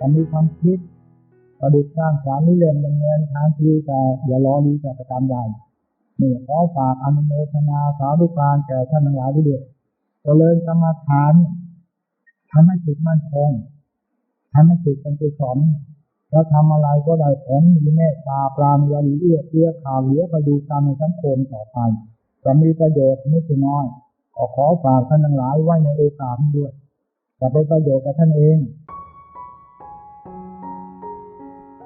ถ้ามีความคิดประดิษฐ์สร้างสรรนิเริ่มดำเนินทางทีแต่อย่ารอดีแต่ประการใดนี่ขอฝากอนุโมทนาสาธุการแก่ท่านทั้งหลายด้วยเจริญกรรมฐานทำให้จิตมั่นคงทำให้จิตเป็นกุศลแล้วทำอะไรก็ได้ผลมีเมตตาปราณียาลีเอื้อเฟื้อข่าวเหลือประดูการในสังคมต่อไปจะมีประโยชน์ไม่ใช่น้อยก็ขอฝากท่านทั้งหลายไว้ในโอกาสนี้ด้วยจะเป็นประโยชน์กับท่านเอง